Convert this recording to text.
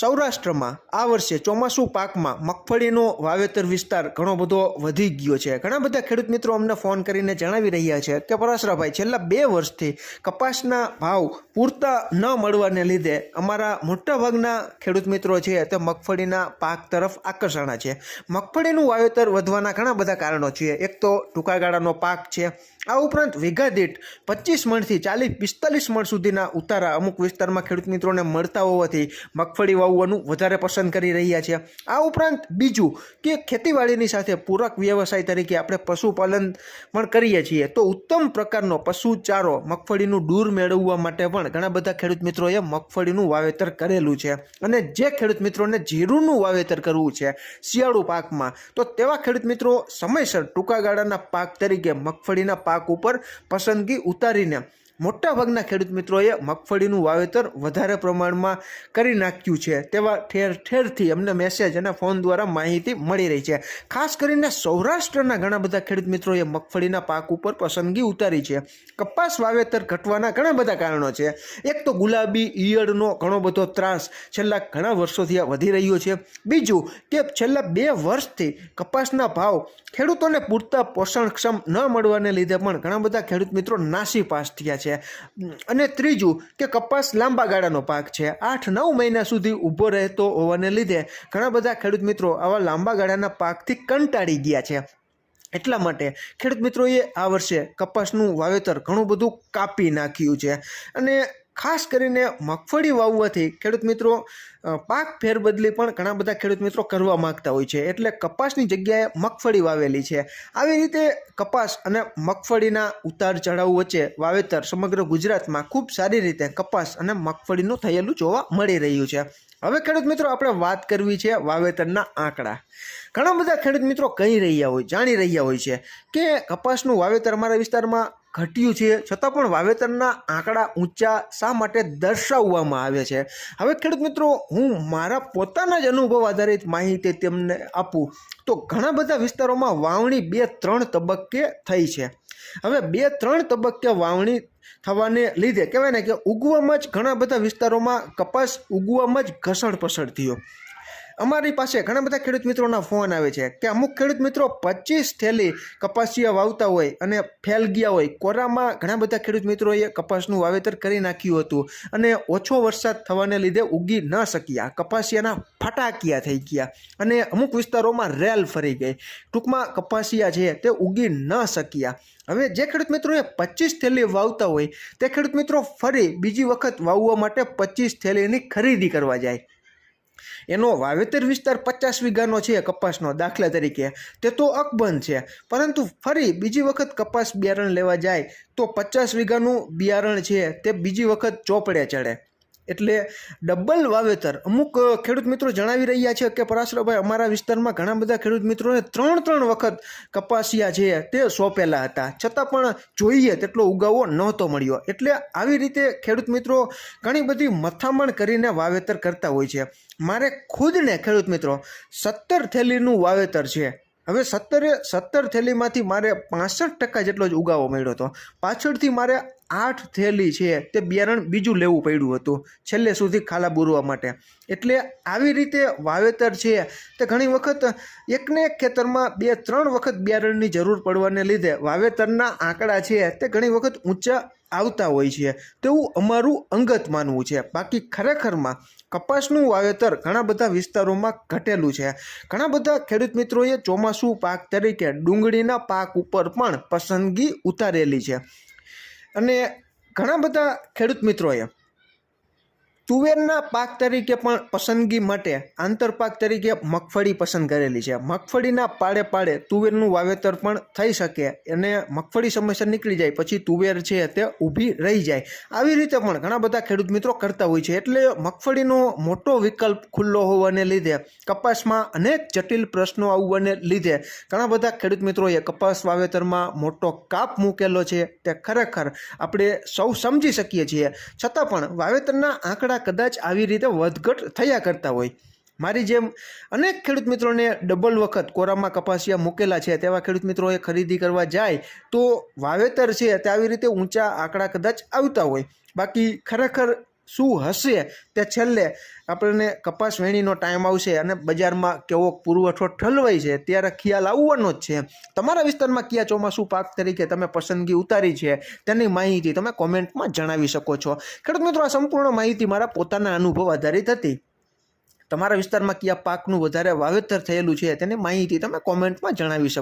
સૌરાષ્ટ્રમાં આ વર્ષે ચોમાસું પાકમાં મગફળીનો વાવેતર વિસ્તાર ઘણો બધો વધી ગયો છે. ઘણા બધા ખેડૂત મિત્રો અમને ફોન કરીને જણાવી રહ્યા છે કે પરાશરાભાઈ, છેલ્લા બે વર્ષથી કપાસના ભાવ પૂરતા ન મળવાને લીધે અમારા મોટાભાગના ખેડૂત મિત્રો છે તે મગફળીના પાક તરફ આકર્ષાણા છે. મગફળીનું વાવેતર વધવાના ઘણા બધા કારણો છે. એક તો ટૂંકા ગાળાનો પાક છે આ ઉપરાંત વીઘા દીઠ પચીસ મણથી ચાલીસ, પિસ્તાલીસ મણ સુધીના ઉતારા અમુક વિસ્તારમાં ખેડૂત મિત્રોને મળતા હોવાથી મગફળી વાવવાનું વધારે પસંદ કરી રહ્યા છે. આ ઉપરાંત બીજું કે ખેતીવાડીની સાથે પૂરક વ્યવસાય તરીકે આપણે પશુપાલન પણ કરીએ છીએ. તો ઉત્તમ પ્રકારનો પશુચારો મગફળીનું દૂર મેળવવા માટે પણ ઘણા બધા ખેડૂત મિત્રોએ મગફળીનું વાવેતર કરેલું છે. અને જે ખેડૂત મિત્રોને જીરુંનું વાવેતર કરવું છે શિયાળુ પાકમાં, તો તેવા ખેડૂત મિત્રો સમયસર ટૂંકા ગાળાના પાક તરીકે મગફળીના પાક ઉપર પસંદગી ઉતારીને મોટાભાગના ખેડૂત મિત્રોએ મગફળીનું વાવેતર વધારે પ્રમાણમાં કરી નાખ્યું છે. તેવા ઠેર ઠેરથી અમને મેસેજ અને ફોન દ્વારા માહિતી મળી રહી છે. ખાસ કરીને સૌરાષ્ટ્રના ઘણા બધા ખેડૂત મિત્રોએ મગફળીના પાક ઉપર પસંદગી ઉતારી છે. કપાસ વાવેતર ઘટવાના ઘણા બધા કારણો છે. એક તો ગુલાબી, ઈયળનો ઘણો બધો ત્રાસ છેલ્લા ઘણા વર્ષોથી વધી રહ્યો છે. બીજું કે છેલ્લા બે વર્ષથી કપાસના ભાવ ખેડૂતોને પૂરતા પોષણક્ષમ ન મળવાને લીધે પણ ઘણા બધા ખેડૂત મિત્રો નાસી પાસ થયા છે. અને ત્રીજું કે કપાસ લાંબા ગાળાનો પાક છે. આઠ નવ મહિના સુધી ઊભો રહેતો હોવાને લીધે ઘણા બધા ખેડૂત મિત્રો આવા લાંબા ગાળાના પાકથી કંટાળી ગયા છે. એટલા માટે ખેડૂત મિત્રોએ આ વર્ષે કપાસનું વાવેતર ઘણું બધું કાપી નાખ્યું છે. અને ખાસ કરીને મગફળી વાવવાથી ખેડૂત મિત્રો પાક ફેરબદલી પણ ઘણા બધા ખેડૂત મિત્રો કરવા માગતા હોય છે. એટલે કપાસની જગ્યાએ મગફળી વાવેલી છે. આવી રીતે કપાસ અને મગફળીના ઉતાર ચઢાવ વચ્ચે વાવેતર સમગ્ર ગુજરાતમાં ખૂબ સારી રીતે કપાસ અને મગફળીનું થયેલું જોવા મળી રહ્યું છે. હવે ખેડૂત મિત્રો, આપણે વાત કરવી છે વાવેતરના આંકડા. ઘણા બધા ખેડૂત મિત્રો કહી રહ્યા હોય, જાણી રહ્યા હોય છે કે કપાસનું વાવેતર અમારા વિસ્તારમાં ઘટ્યું છે. છતાં પણ વાવેતરના આંકડા ઊંચા શા માટે દર્શાવવામાં આવે છે? હવે ખેડૂત મિત્રો, હું મારા પોતાના જ અનુભવ આધારિત માહિતી તેમને આપું. તો ઘણા બધા વિસ્તારોમાં વાવણી બે ત્રણ તબક્કે થઈ છે. હવે બે ત્રણ તબક્કે વાવણી થવાને લીધે કહેવાય ને કે ઉગવામાં જ ઘણા બધા વિસ્તારોમાં કપાસ ઉગવામાં જ ઘસણ પસણ થયો. અમારી પાસે ઘણા બધા ખેડૂત મિત્રોના ફોન આવે છે કે અમુક ખેડૂત મિત્રો પચીસ થેલી કપાસિયા વાવતા હોય અને ફેલ ગયા હોય, કોરામાં ઘણા બધા ખેડૂત મિત્રોએ કપાસનું વાવેતર કરી નાખ્યું હતું અને ઓછો વરસાદ થવાને લીધે ઉગી ન શક્યા, કપાસિયાના ફટાકિયા થઈ ગયા અને અમુક વિસ્તારોમાં રેલ ફરી ગઈ. ટૂંકમાં કપાસિયા છે તે ઉગી ન શક્યા. હવે જે ખેડૂત મિત્રોએ પચીસ થેલી વાવતા હોય, તે ખેડૂત મિત્રો ફરી બીજી વખત વાવવા માટે પચીસ થેલીની ખરીદી કરવા જાય. એનો વાવેતર વિસ્તાર પચાસ વીઘાનો છે કપાસનો દાખલા તરીકે. તે તો અકબંધ છે. પરંતુ ફરી બીજી વખત કપાસ બિયારણ લેવા જાય તો પચાસ વીઘાનું બિયારણ છે તે બીજી વખત ચોપડે ચડે. એટલે ડબલ વાવેતર. અમુક ખેડૂત મિત્રો જણાવી રહ્યા છે કે પરાશરભાઈ, અમારા વિસ્તારમાં ઘણા બધા ખેડૂત મિત્રોને ત્રણ ત્રણ વખત કપાસિયા છે તે સોંપેલા હતા. છતાં પણ જોઈએ તેટલો ઉગાવો નહોતો મળ્યો. એટલે આવી રીતે ખેડૂત મિત્રો ઘણી બધી મથામણ કરીને વાવેતર કરતા હોય છે. મારે ખુદને, ખેડૂત મિત્રો, સત્તર થેલીનું વાવેતર છે. હવે સત્તરે, સત્તર થેલીમાંથી મારે પાસઠ ટકા જેટલો જ ઉગાવો મળ્યો હતો. પાછળથી મારે આઠ થેલી છે તે બિયારણ બીજું લેવું પડ્યું હતું, છેલ્લે સુધી ખાલા બુરવા માટે. એટલે આવી રીતે વાવેતર છે તે ઘણી વખત એકને એક ખેતરમાં બે ત્રણ વખત બિયારણની જરૂર પડવાને લીધે વાવેતરના આંકડા છે તે ઘણી વખત ઊંચા આવતા હોય છે. તેવું અમારું અંગત માનવું છે. બાકી ખરેખરમાં કપાસનું વાવેતર ઘણા બધા વિસ્તારોમાં ઘટેલું છે. ઘણા બધા ખેડૂત મિત્રોએ ચોમાસું પાક તરીકે ડુંગળીના પાક ઉપર પણ પસંદગી ઉતારેલી છે. અને ઘણા બધા ખેડૂત મિત્રોએ તુવેરના પાક તરીકે પણ પસંદગી માટે આંતરપાક તરીકે મગફળી પસંદ કરેલી છે. મગફળીના પાડે પાડે તુવેરનું વાવેતર પણ થઈ શકે અને મગફળી સમયસર નીકળી જાય, પછી તુવેર છે તે ઊભી રહી જાય. આવી રીતે પણ ઘણા બધા ખેડૂત મિત્રો કરતા હોય છે. એટલે મગફળીનો મોટો વિકલ્પ ખુલ્લો હોવાને લીધે, કપાસમાં અનેક જટિલ પ્રશ્નો આવવાને લીધે ઘણા બધા ખેડૂત મિત્રોએ કપાસ વાવેતરમાં મોટો કાપ મૂકેલો છે. તે ખરેખર આપણે સૌ સમજી શકીએ છીએ. છતાં પણ વાવેતરના આંકડા કદાચ આવી રીતે વધઘટ થયા કરતા હોય. મારી જેમ અનેક ખેડૂત મિત્રોને ડબલ વખત કોરામાં કપાસિયા મૂકેલા છે, તેવા ખેડૂત મિત્રોએ ખરીદી કરવા જાય તો વાવેતર છે, તે આવી રીતે ઊંચા આંકડા કદાચ આવતા હોય. બાકી ખરેખર શું હશે તે છેલ્લે આપણને કપાસ વેણીનો ટાઈમ આવશે અને બજારમાં કેવો પુરવઠો ઠલવાય છે ત્યારે ખ્યાલ આવવાનો જ છે. તમારા વિસ્તારમાં કયા ચોમાસું પાક તરીકે તમે પસંદગી ઉતારી છે તેની માહિતી તમે કોમેન્ટમાં જણાવી શકો છો. ખેડૂત મિત્રો, આ સંપૂર્ણ માહિતી મારા પોતાના અનુભવ આધારિત હતી. તમારા વિસ્તારમાં કયા પાકનું વધારે વાવેતર થયેલું છે તેની માહિતી તમે કોમેન્ટમાં જણાવી શકો